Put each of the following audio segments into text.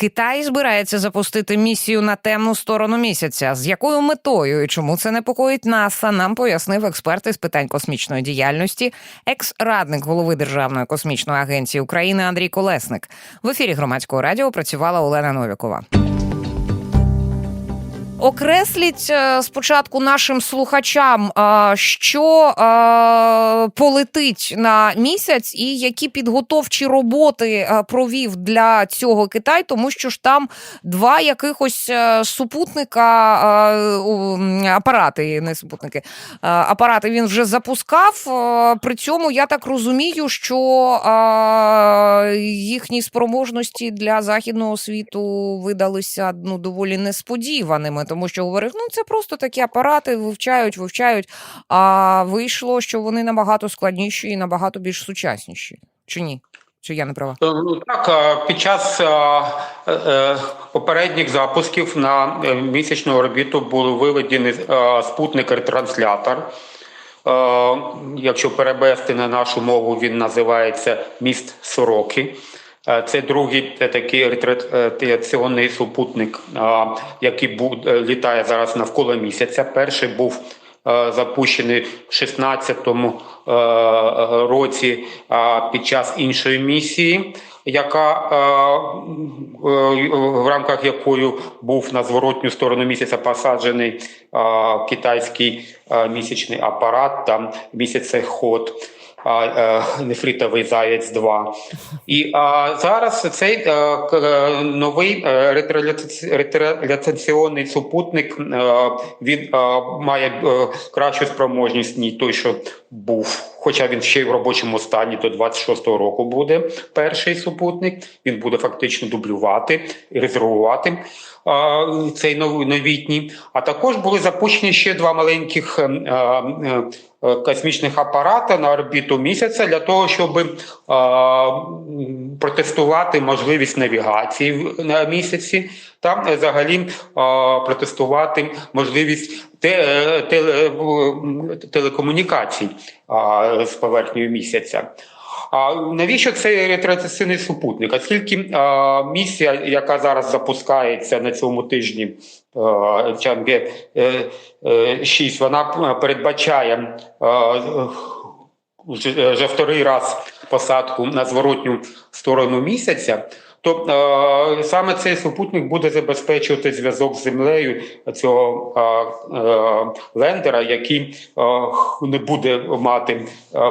Китай збирається запустити місію на темну сторону місяця. З якою метою і чому це непокоїть НАСА? Нам пояснив експерт із питань космічної діяльності, екс-радник голови Державної космічної агенції України Андрій Колесник. В ефірі громадського радіо працювала Олена Новікова. Окресліть е, спочатку нашим слухачам, е, що е, полетить на місяць, і які підготовчі роботи провів для цього Китай, тому що ж там два якихось супутника апарати, не супутники, апарати він вже запускав. При цьому я так розумію, що їхні спроможності для західного світу видалися ну доволі несподіваними, тому що говорив, ну це просто такі апарати вивчають, вивчають. А вийшло, що вони набагато складніші і набагато більш сучасніші. Чи ні? Чи я не права? Е, ну, Так, під час е, е, попередніх запусків на місячну орбіту були виведені спутник-ретранслятор. Е, Якщо перевести на нашу мову, він називається міст Сороки. Е, Це другий е, такий ретранслятаційний супутник, е, який е, літає зараз навколо місяця. Перший був запущений в 16-му е, році під час іншої місії, яка в рамках якої був на зворотню сторону місяця посаджений китайський місячний апарат, там місяцеход. А, е, Нефритовий заєць 2 І а, зараз цей е, е, новий е, супутник е, він е, має е, кращу спроможність, ніж той, що був. Хоча він ще й в робочому стані до 26-го року буде перший супутник. Він буде фактично дублювати і резервувати а, цей нов- новітній. А також були запущені ще два маленьких е, е, е, космічних апарата на орбіту місяця для того, щоб е, протестувати можливість навігації на місяці та е, взагалі е, протестувати можливість те, е, теле- телекомунікацій е, з поверхнею місяця. А навіщо цей ретраційний супутник? Оскільки а, місія, яка зараз запускається на цьому тижні, Чанге 6, вона е, передбачає а, вже вже вторий раз посадку на зворотню сторону місяця. То е, саме цей супутник буде забезпечувати зв'язок з землею цього е, е, лендера, який не буде мати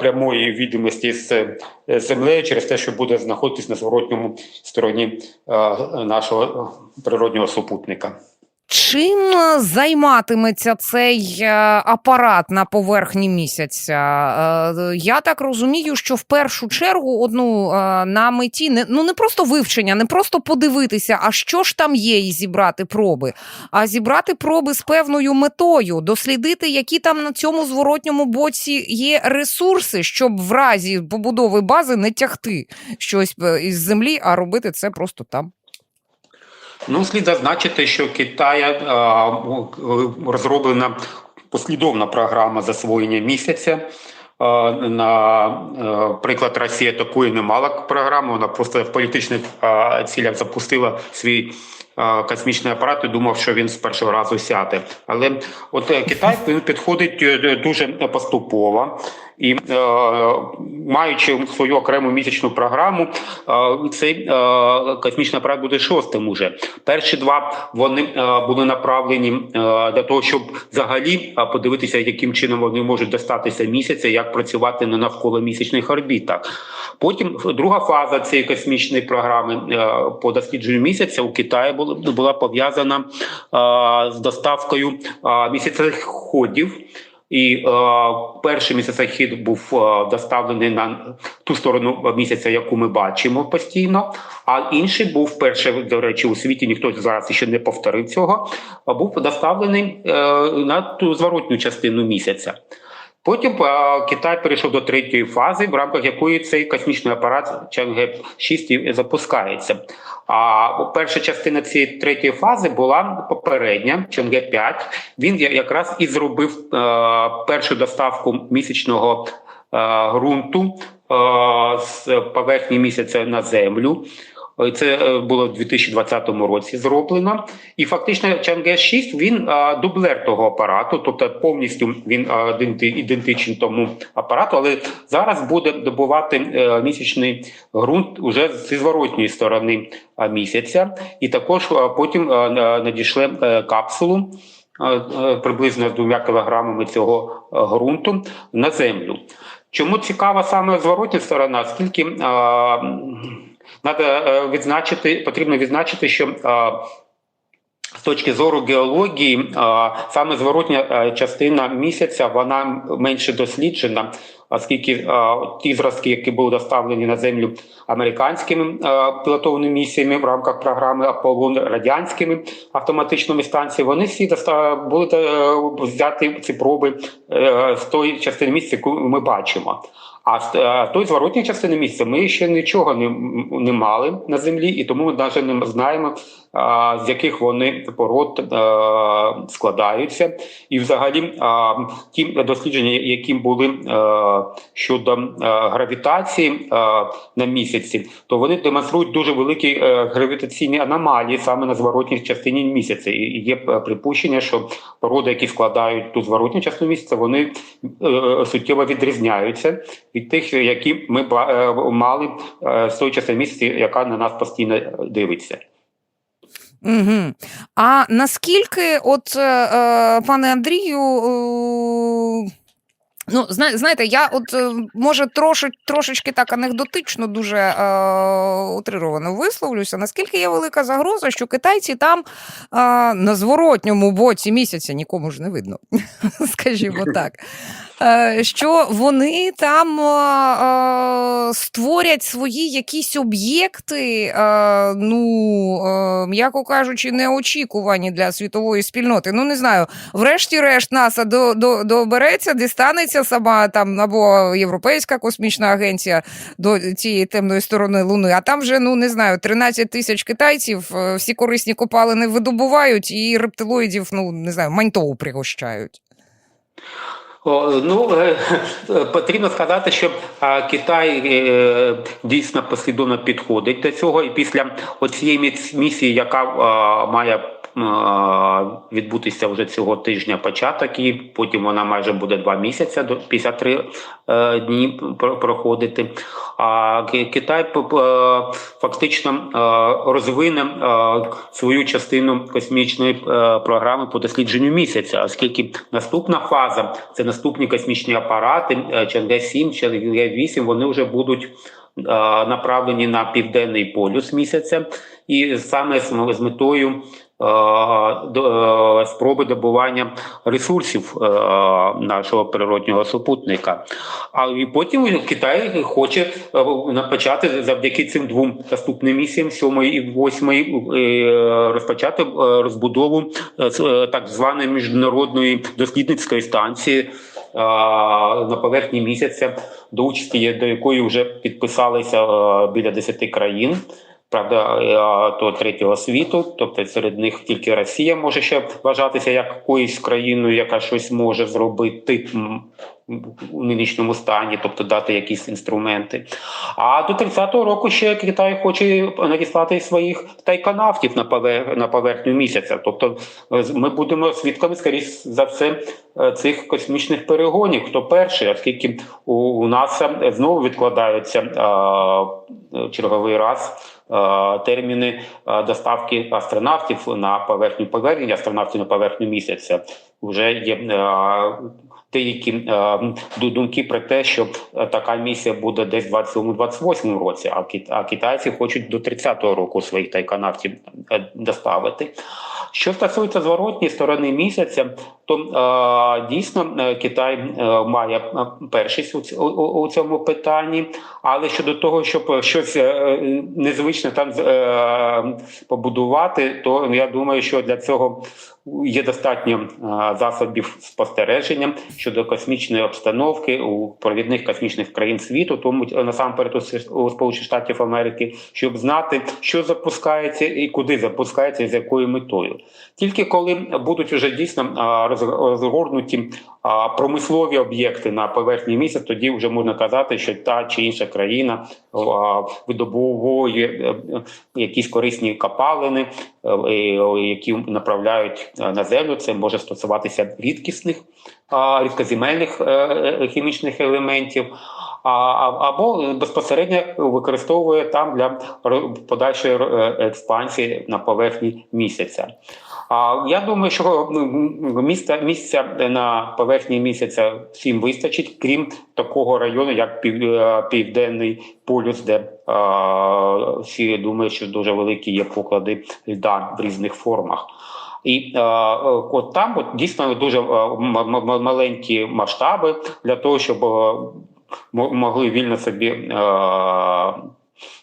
прямої відомості з землею через те, що буде знаходитись на зворотньому стороні нашого природнього супутника. Чим е, займатиметься цей е, апарат на поверхні місяця? Е, Я так розумію, що в першу чергу одну на меті не ну не просто вивчення, не просто подивитися, а що ж там є, і зібрати проби, а зібрати проби з певною метою, дослідити, які там на цьому зворотньому боці є ресурси, щоб в разі побудови бази не тягти щось із землі, а робити це просто там. Ну, слід зазначити, що Китая е, розроблена послідовна програма засвоєння місяця. Е, На е, Росія такої не мала програми, вона просто в політичних цілях запустила свій космічний апарат і думав, що він з першого разу сяде. Але от Китай він підходить дуже поступово. І е, маючи свою окрему місячну програму, е, цей е, космічний апарат буде шостим уже. Перші два вони були направлені для того, щоб взагалі подивитися, яким чином вони можуть достатися місяця, як працювати на навколомісячних орбітах. Потім друга фаза цієї космічної програми по дослідженню місяця у Китаї була, пов'язана з доставкою місяцеходів. І е, перший місяцехід був е, доставлений на ту сторону місяця, яку ми бачимо постійно. А інший був перший, до речі, у світі ніхто зараз ще не повторив цього. Був доставлений е, на ту зворотню частину місяця. Потім е, Китай перейшов до третьої фази, в рамках якої цей космічний апарат Чанге 6 запускається. А перша частина цієї третьої фази була попередня, Чанге 5. Він якраз і зробив е, першу доставку місячного е, ґрунту з поверхні місяця на землю. Е, Це е, було в 2020 році зроблено. І фактично Chang'e 6 він е, дублер того апарату, тобто повністю він іденти- ідентичний тому апарату, але зараз буде добувати місячний ґрунт уже зі зворотньої сторони місяця, і також потім на- надішле е, капсулу. Приблизно з двома кілограмами цього ґрунту на землю. Чому цікава саме зворотня сторона? Оскільки е, треба відзначити, потрібно відзначити, що е, з точки зору геології, саме зворотня е, частина місяця вона менше досліджена, оскільки ті зразки, які були доставлені на землю американськими пілотованими місіями в рамках програми Аполлон радянськими автоматичними станціями, вони всі були е, взяти ці проби е, з тої частини місяця, яку ми бачимо. А е, той зворотній частини місця ми ще нічого не, не мали на землі, і тому ми навіть не знаємо, з яких вони пород е, складаються. І взагалі ті дослідження, які були е, щодо е, гравітації на місяці, то вони демонструють дуже великі гравітаційні аномалії саме на зворотній частині місяця. І є припущення, що породи, які складають ту зворотню частину місяця, вони суттєво відрізняються від тих, які ми мали з тої частини місяця, яка на нас постійно дивиться. Угу. А наскільки, от, е, е, пане Андрію, е, ну, зна- знаєте, я от е, може троши, трошечки так анекдотично дуже утрировано висловлюся, наскільки є велика загроза, що китайці там на зворотньому боці місяця нікому ж не видно, скажімо так. Е, що вони там е, е, створять свої якісь об'єкти, ну, м'яко кажучи, неочікувані для світової спільноти. Ну, не знаю, врешті-решт НАСА до, до, добереться, дістанеться сама там або Європейська космічна агенція до цієї темної сторони Луни, а там вже, ну не знаю, 13 тисяч китайців, всі корисні копалини видобувають і рептилоїдів, ну не знаю, маньтоу пригощають. Ну е, е, потрібно сказати, що Китай е, дійсно послідовно підходить до цього, і після оцієї міс- місії, яка має відбутися вже цього тижня початок, і потім вона майже буде два місяці до 53 е, дні проходити. А Китай е, фактично е, розвине е, свою частину космічної е, програми по дослідженню місяця, оскільки наступна фаза це наступні космічні апарати Чанге 7 Чанге 8 вони вже будуть е, направлені на південний полюс місяця, і саме з метою е, е, спроби добування ресурсів е, нашого природнього супутника. А потім Китай хоче е, почати завдяки цим двом наступним місіям, сьомої і восьмої, е, розпочати е, розбудову е, е, так званої міжнародної дослідницької станції е, на поверхні місяця, до участі до якої вже підписалися е, біля 10 країн. Правда, е, то третього світу, тобто серед них тільки Росія може ще вважатися як якоюсь країною, яка щось може зробити у нинішньому стані, тобто дати якісь інструменти. А до 30-го року ще Китай хоче надіслати своїх тайконавтів на повер... на поверхню місяця. Тобто е, ми будемо свідками, скоріш за все, е, цих космічних перегонів. Хто перший, оскільки у, у НАСА знову відкладаються е, черговий раз. Е, Терміни е, доставки астронавтів на поверхню поверхні, астронавтів на поверхню місяця вже є е, деякі думки про те, що така місія буде десь в 27-28 році, а, кит- китайці хочуть до 30-го року своїх тайконавтів е, доставити. Що стосується зворотньої сторони місяця, то дійсно е, Китай е, має е, першість у, ць- у, у- у цьому питанні, але щодо того, щоб щось незвичне там побудувати, то я думаю, що для цього є достатньо засобів спостереження щодо космічної обстановки у провідних космічних країн світу, тому насамперед у Сполучених Штатів Америки, щоб знати, що запускається і куди запускається, і з якою метою. Тільки коли будуть вже дійсно розгорнуті промислові об'єкти на поверхні місяця, тоді вже можна казати, що та чи інша країна а, видобуває е, якісь корисні копалини, е, е, які направляють на землю. Це може стосуватися рідкісних рідкоземельних хімічних елементів. А, а- або безпосередньо використовує там для подальшої е, експансії на поверхні місяця. А я думаю, що м, місця місця на поверхні місяця всім вистачить, крім такого району, як е, південний полюс, де е, всі думають, що дуже великі є поклади льда в різних формах. І е, е, от там от дійсно дуже е, маленькі масштаби для того, щоб е, могли вільно собі е,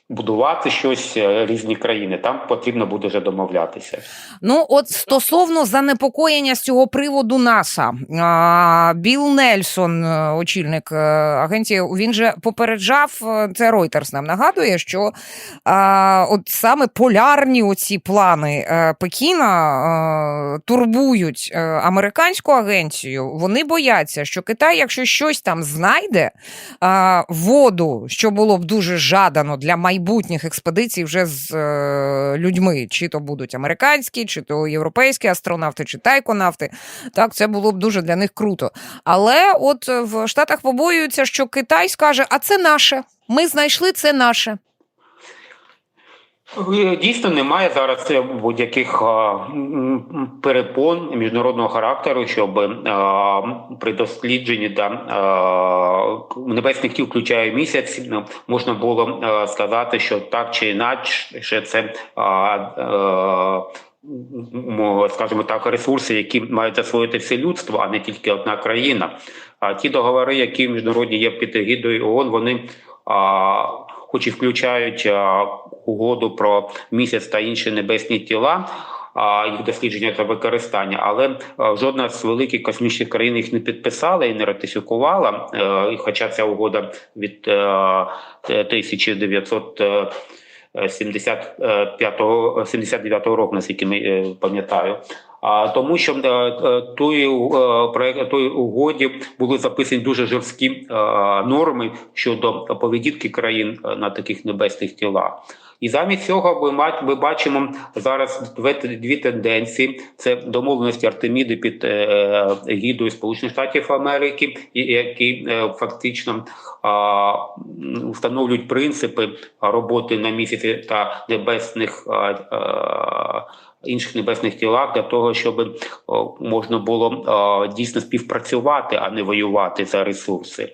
будувати щось е, різні країни. Там потрібно буде вже домовлятися. Ну, от стосовно занепокоєння з цього приводу НАСА, Біл Нельсон, е, очільник е, агенції, він же попереджав це Reuters нам нагадує, що от саме полярні оці плани Пекіна турбують американську агенцію. Вони бояться, що Китай, якщо щось там знайде, воду, що було б дуже жадано для майбутніх експедицій вже з е, людьми, чи то будуть американські, чи то європейські астронавти, чи тайконавти. Так, це було б дуже для них круто. Але от е, в Штатах побоюються, що Китай скаже: а це наше. Ми знайшли це наше. Е, Дійсно, немає зараз е, будь-яких перепон міжнародного характеру, щоб при дослідженні да, небесних тіл включає місяць, ну, можна було сказати, що так чи інакше це. Скажімо так, ресурси, які мають засвоїти все людство, а не тільки одна країна. А ті договори, які міжнародні є під егідою ООН, вони хоч і включають угоду про місяць та інші небесні тіла. А їх дослідження та використання, але жодна з великих космічних країн їх не підписала і не ратифікувала. Е, хоча ця угода від е, 1900 е, 75-го, 79-го року, наскільки ми е, пам'ятаю. А тому, що е, той е, проект той угоді були записані дуже жорсткі е, норми щодо поведінки країн на таких небесних тілах. І замість цього ми, ма- ми бачимо зараз дві, тенденції: це домовленості Артеміди під е, егідою Сполучених Штатів Америки, які е, фактично встановлюють принципи роботи на місяці та небесних. Інших небесних тілах для того, щоб можна було дійсно співпрацювати, а не воювати за ресурси.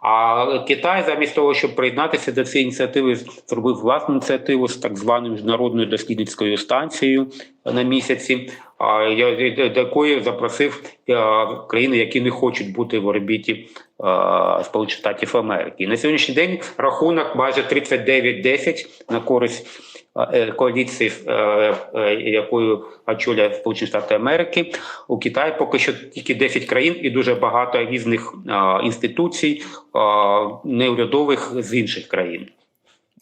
А Китай, замість того, щоб приєднатися до цієї ініціативи, зробив власну ініціативу з так званою міжнародною дослідницькою станцією на місяці, до якої запросив країни, які не хочуть бути в орбіті Сполучених Штатів Америки. І на сьогоднішній день рахунок майже 39-10 на користь коаліції, е, е, якою очолює Сполучені Штати Америки. У Китаї поки що тільки 10 країн і дуже багато різних е, інституцій е, неурядових з інших країн.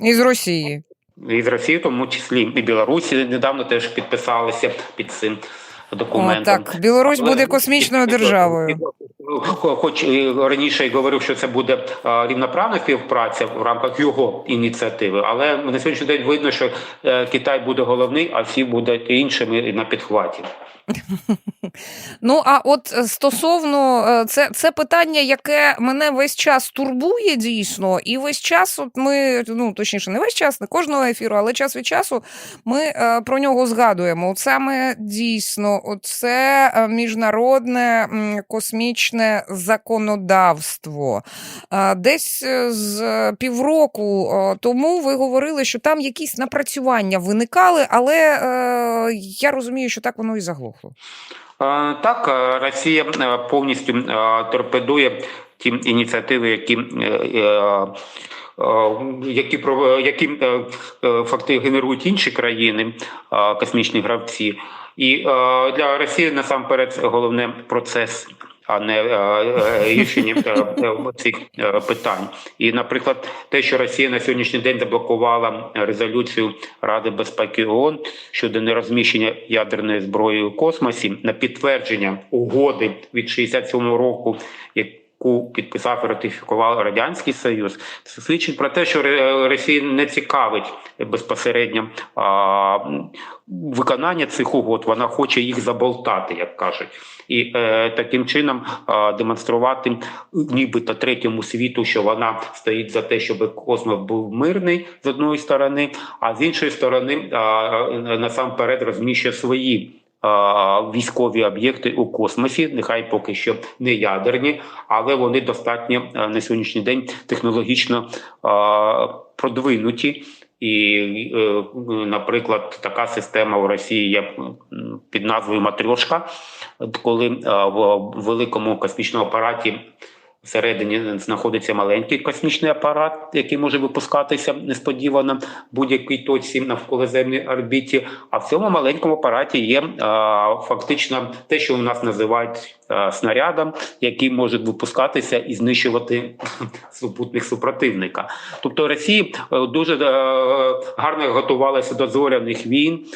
Із Росії. І з Росії, тому числі і Білорусі недавно теж підписалися під цим О, документом. так, Білорусь буде космічною державою. Хоч і раніше й говорив, що це буде а, рівноправна співпраця в рамках його ініціативи, але на сьогоднішній день видно, що е, Китай буде головний, а всі будуть іншими на підхваті. Ну а от е, стосовно е, це, це питання, яке мене весь час турбує дійсно, і весь час, от ми ну точніше, не весь час, не кожного ефіру, але час від часу ми е, про нього згадуємо. От саме дійсно, це міжнародне космічне законодавство. Е, Десь е, з півроку е, тому ви говорили, що там якісь напрацювання виникали, але е, я розумію, що так воно і заглохло. Е, Так, е, Росія е, повністю торпедує ті ініціативи, які. Які які факти генерують інші країни, космічні гравці, і для Росії насамперед головне процес а не е, е, рішення е, цих питань. І, наприклад, те, що Росія на сьогоднішній день заблокувала резолюцію Ради безпеки ООН щодо нерозміщення ядерної зброї у космосі на підтвердження угоди від 67-го року, яку підписав ратифікував радянський союз, це свідчить про те, що Росія не цікавить безпосередньо а, виконання цих угод. Вона хоче їх заболтати, як кажуть, і е, таким чином е, демонструвати нібито третьому світу, що вона стоїть за те, щоб космос був мирний з одної сторони, а з іншої сторони е, насамперед розміщує свої. Військові об'єкти у космосі, нехай поки що не ядерні, але вони достатньо е, на сьогоднішній день технологічно продвинуті. І, е, наприклад, така система в Росії є під назвою Матрьошка, коли е, в великому космічному апараті всередині знаходиться маленький космічний апарат, який може випускатися несподівано будь-якій точці навколо земній орбіті. А в цьому маленькому апараті є е, фактично те, що у нас називають е, снарядом, який може випускатися і знищувати супутник супротивника. Тобто Росія е, дуже е, гарно готувалася до зоряних війн,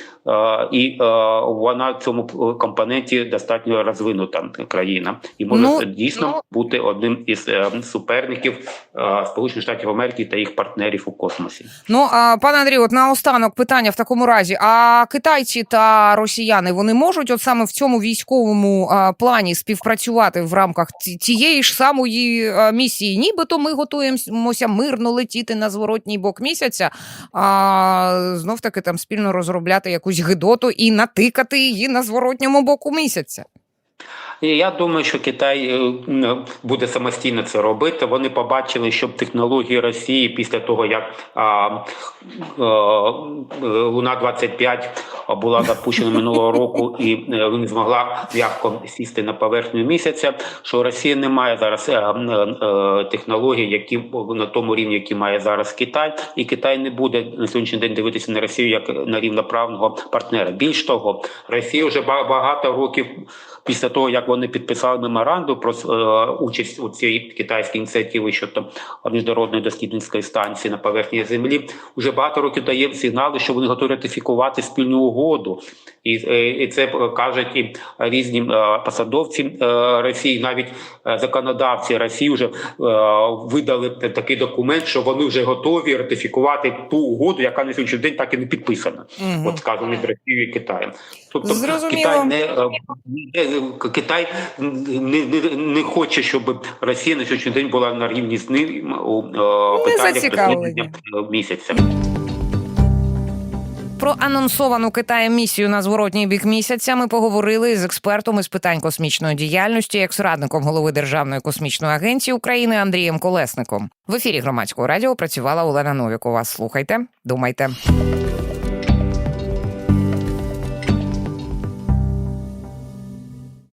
і е, вона в цьому компоненті достатньо розвинута країна і може Ну, дійсно ну. бути одним із е, суперників е, Сполучених Штатів Америки та їх партнерів у космосі. Ну а пане Андрію, от наостанок питання в такому разі: а китайці та росіяни вони можуть, от саме в цьому військовому плані, співпрацювати в рамках тієї ж самої місії? Нібито ми готуємося мирно летіти на зворотній бок місяця, а знов таки там спільно розробляти якусь гидоту і натикати її на зворотньому боку місяця. Я думаю, що Китай е, буде самостійно це робити. Вони побачили, що технології Росії після того, як а, е, е, Луна 25 була запущена минулого року, і не змогла м'яко сісти на поверхню місяця. Що Росія не має зараз м, е, технологій, які на тому рівні, які має зараз Китай, і Китай не буде на сьогоднішній день дивитися на Росію як на рівноправного партнера. Більш того, Росія вже багато років після того, як вони підписали меморандум про е, участь у цій китайській ініціативі щодо міжнародної дослідницької станції на поверхні землі, вже багато років дає сигнали, що вони готові ратифікувати спільну угоду, і, е, і це кажуть і різні е, посадовці Росії, навіть законодавці Росії вже видали такий документ, що вони вже готові ратифікувати ту угоду, яка на сьогоднішній день так і не підписана. Мгм. От сказано між Росією і Китаєм. Тобто Зрозуміло. Китай не, не Китай не, не, не хоче, щоб Росія на сьогоднішній день була на рівні з ним у е, питаннях зацікавлені. дослідження е, місяця. Про анонсовану Китаєм місію на зворотній бік місяця ми поговорили з експертом із питань космічної діяльності, екс-радником голови Державної космічної агенції України Андрієм Колесником. В ефірі громадського радіо працювала Олена Новікова. Слухайте, думайте.